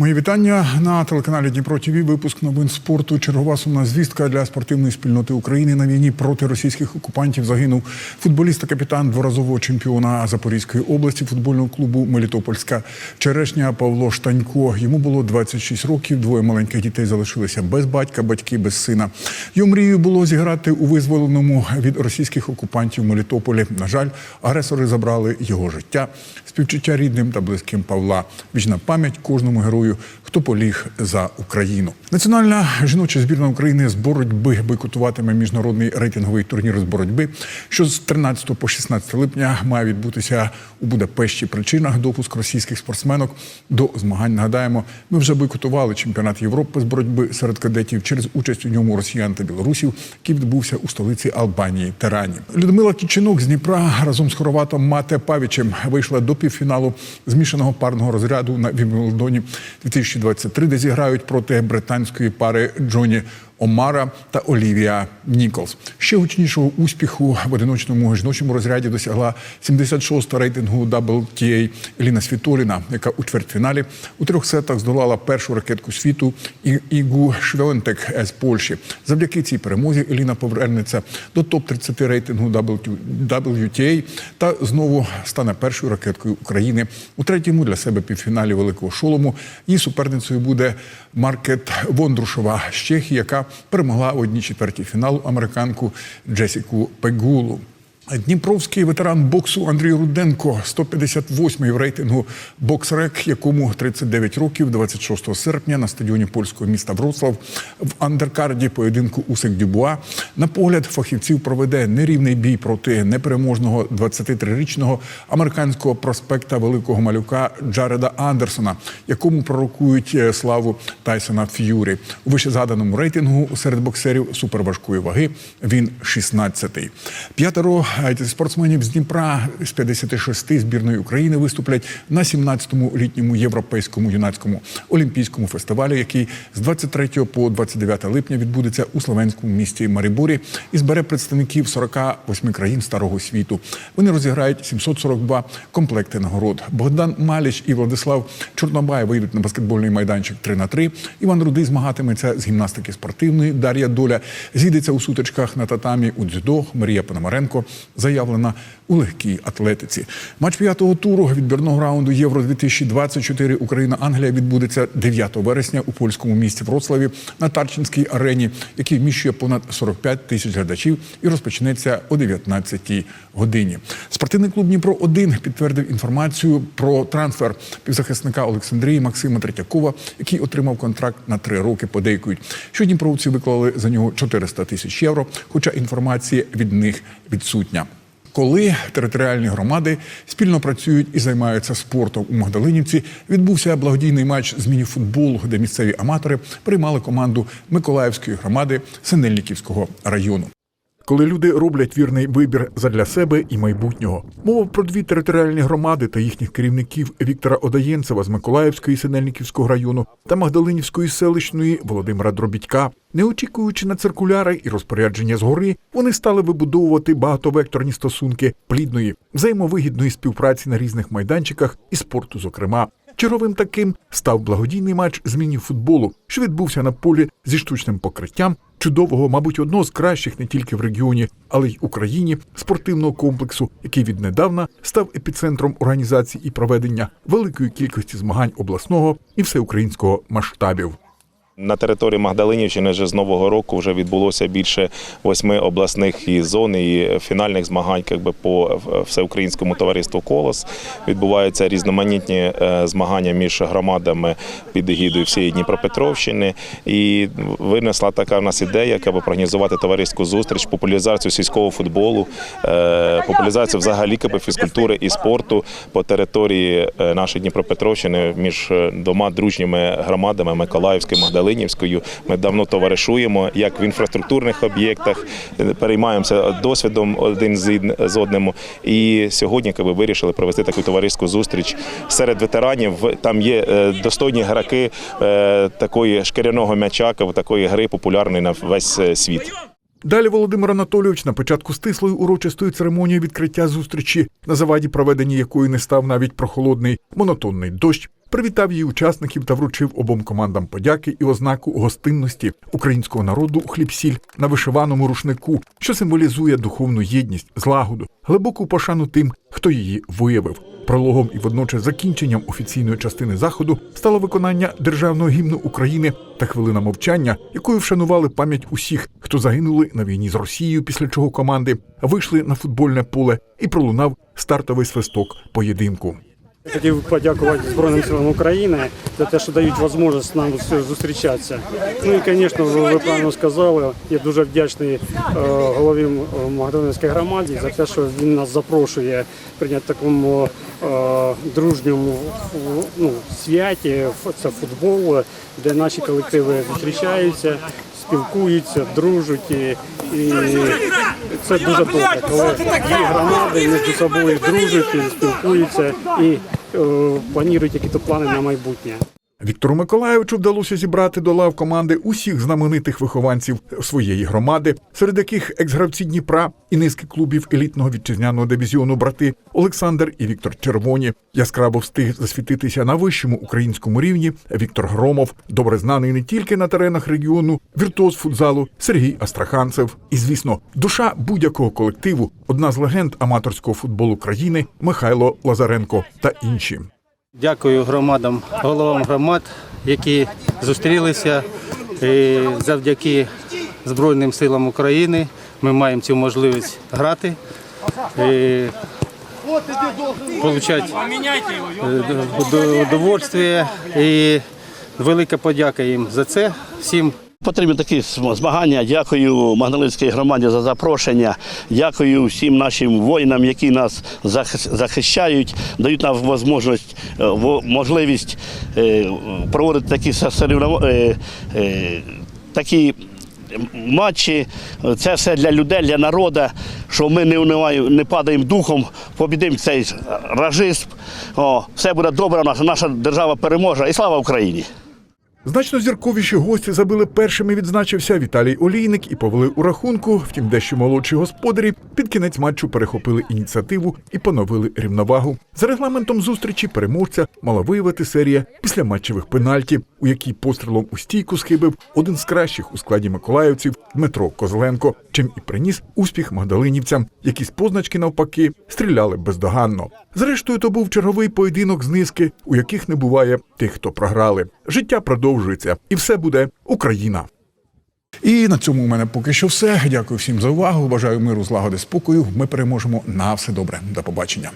Мої вітання на телеканалі Дніпро ТВ. Випуск новин спорту. Чергова сумна звістка для спортивної спільноти України на війні проти російських окупантів загинув футболіст та капітан дворазового чемпіона Запорізької області футбольного клубу Мелітопольська черешня Павло Штанько. Йому було 26 років. Двоє маленьких дітей залишилися без батька, батьки без сина. Його мрією було зіграти у визволеному від російських окупантів Мелітополі. На жаль, агресори забрали його життя. Співчуття рідним та близьким Павла. Вічна пам'ять кожному герою, хто поліг за Україну. Національна жіноча збірна України з боротьби бойкотуватиме міжнародний рейтинговий турнір з боротьби, що з 13 по 16 липня має відбутися у Будапешті. Причинах допуск російських спортсменок до змагань. Нагадаємо, ми вже бойкотували чемпіонат Європи з боротьби серед кадетів через участь у ньому росіян та білорусів, який відбувся у столиці Албанії Терані. Людмила Кічинок з Дніпра разом з хорватом Мате Павічем вийшла до півфіналу змішаного парного розряду на Вімблдоні 2023, де зіграють проти британської пари Джоні Омара та Олівія Ніколс. Ще гучнішого успіху в одиночному жіночому розряді досягла 76-та рейтингу WTA Еліна Світоліна, яка у чвертьфіналі у трьох сетах здолала першу ракетку світу І- Ігу Швьонтек з Польщі. Завдяки цій перемозі Еліна повернеться до топ-30 рейтингу WTA та знову стане першою ракеткою України. У третьому для себе півфіналі великого шолому її суперницею буде Маркет Вондрушова з Чехії, яка перемогла у одній четвертій фіналу американку Джесіку Пегулу. Дніпровський ветеран боксу Андрій Руденко, 158-й в рейтингу боксрек, якому 39 років, 26 серпня на стадіоні польського міста Вроцлав в андеркарді поєдинку Усик Дюбуа. На погляд фахівців проведе нерівний бій проти непереможного 23-річного американського проспекта великого малюка Джареда Андерсона, якому пророкують е, славу Тайсона Ф'юрі. У вищезгаданому рейтингу серед боксерів суперважкої ваги він 16-й. П'ятеро спортсменів з Дніпра з 56 збірної України виступлять на 17-му літньому європейському юнацькому олімпійському фестивалі, який з 23 по 29 липня відбудеться у словенському місті Мариборі і збере представників 48 країн старого світу. Вони розіграють 742 комплекти нагород. Богдан Маліч і Владислав Чорнобай вийдуть на баскетбольний майданчик 3 на 3 Іван Рудий змагатиметься з гімнастики спортивної. Дар'я Доля зійдеться у сутичках на татамі у дзюдо. Марія Пономаренко заявлена у легкій атлетиці. Матч п'ятого туру відбірного раунду Євро 2024 Україна-Англія відбудеться 9 вересня у польському місті Вроцлаві на Тарчинській арені, який вміщує понад 45 тисяч глядачів і розпочнеться о 19 годині. Спортивний клуб Дніпро 1 підтвердив інформацію про трансфер півзахисника Олександрії Максима Третьякова, який отримав контракт на три роки. Подейкують, що дніпровці виклали за нього 400 тисяч євро, хоча інформація від них відсутня. Коли територіальні громади спільно працюють і займаються спортом у Магдалинівці, відбувся благодійний матч з мініфутболу, де місцеві аматори приймали команду Миколаївської громади Синельниківського району. Коли люди роблять вірний вибір задля себе і майбутнього, мова про дві територіальні громади та їхніх керівників Віктора Одаєнцева з Миколаївської Синельниківського району та Магдалинівської селищної Володимира Дробідька. Не очікуючи на циркуляри і розпорядження згори, вони стали вибудовувати багатовекторні стосунки плідної, взаємовигідної співпраці на різних майданчиках і спорту, зокрема. Черговим таким став благодійний матч з міні-футболу, що відбувся на полі зі штучним покриттям чудового, мабуть, одного з кращих не тільки в регіоні, але й Україні спортивного комплексу, який віднедавна став епіцентром організації і проведення великої кількості змагань обласного і всеукраїнського масштабів. На території Магдалинівщини вже з нового року вже відбулося більше восьми обласних і зон і фінальних змагань якби, по всеукраїнському товариству Колос. Відбуваються різноманітні е, змагання між громадами під егідою всієї Дніпропетровщини. І винесла така в нас ідея, яка би організувати товариську зустріч, популяризацію сільського футболу, е, популяризацію взагалі якби, фізкультури і спорту по території е, нашої Дніпропетровщини між е, двома дружніми громадами Миколаївською і Магдалинівською. Ми давно товаришуємо як в інфраструктурних об'єктах, переймаємося досвідом один з одним. І сьогодні якби, вирішили провести таку товариську зустріч серед ветеранів. Там є е, достойні граки е, такої шкіряного м'яча, якби, такої гри популярної на весь е, світ. Далі Володимир Анатолійович на початку стислої урочистої церемонії відкриття зустрічі, на заваді проведення якої не став навіть прохолодний монотонний дощ, привітав її учасників та вручив обом командам подяки і ознаку гостинності українського народу у хліб-сіль на вишиваному рушнику, що символізує духовну єдність, злагоду, глибоку пошану тим, хто її виявив. Прологом і водночас закінченням офіційної частини заходу стало виконання державного гімну України та хвилина мовчання, якою вшанували пам'ять усіх, хто загинули на війні з Росією, після чого команди вийшли на футбольне поле і пролунав стартовий свисток поєдинку. Хотів подякувати Збройним силам України за те, що дають можливість нам зустрічатися. Ну і, звісно, ви, ви правильно сказали. Я дуже вдячний е, голові е, Магдалинської громаді за те, що він нас запрошує прийняти такому е, дружньому ну, святі. Це футбол, де наші колективи зустрічаються, спілкуються, дружать. І, і це дуже добре, коли дві громади між собою дружать, і спілкуються і планують якісь плани на майбутнє. Віктору Миколаєвичу вдалося зібрати до лав команди усіх знаменитих вихованців своєї громади, серед яких екс-гравці Дніпра і низки клубів елітного вітчизняного дивізіону брати Олександр і Віктор Червоні. Яскраво встиг засвітитися на вищому українському рівні Віктор Громов, добре знаний не тільки на теренах регіону, віртуоз футзалу Сергій Астраханцев. І, звісно, душа будь-якого колективу, одна з легенд аматорського футболу країни Михайло Лазаренко та інші. Дякую громадам, головам громад, які зустрілися. І завдяки Збройним силам України ми маємо цю можливість грати, і отримати удовольствие. І велика подяка їм за це всім. Потрібні такі змагання. Дякую Магдалинській громаді за запрошення. Дякую всім нашим воїнам, які нас захищають, дають нам можливість, е, можливість е, проводити такі е, такі матчі. Це все для людей, для народу, що ми не, не падаємо духом, побідимо цей ражизм. Все буде добре, наша держава переможе. І слава Україні! Значно зірковіші гості забили першими. Відзначився Віталій Олійник і повели у рахунку. Втім, дещо молодші господарі під кінець матчу перехопили ініціативу і поновили рівновагу. За регламентом зустрічі переможця мала виявити серія післяматчевих пенальті, у якій пострілом у стійку схибив один з кращих у складі миколаївців Дмитро Козленко, чим і приніс успіх магдалинівцям, які з позначки навпаки стріляли бездоганно. Зрештою, то був черговий поєдинок з низки, у яких не буває тих, хто програли. Життя продовжується, і все буде Україна. І на цьому у мене поки що все. Дякую всім за увагу. Бажаю миру, злагоди, спокою. Ми переможемо на все добре. До побачення.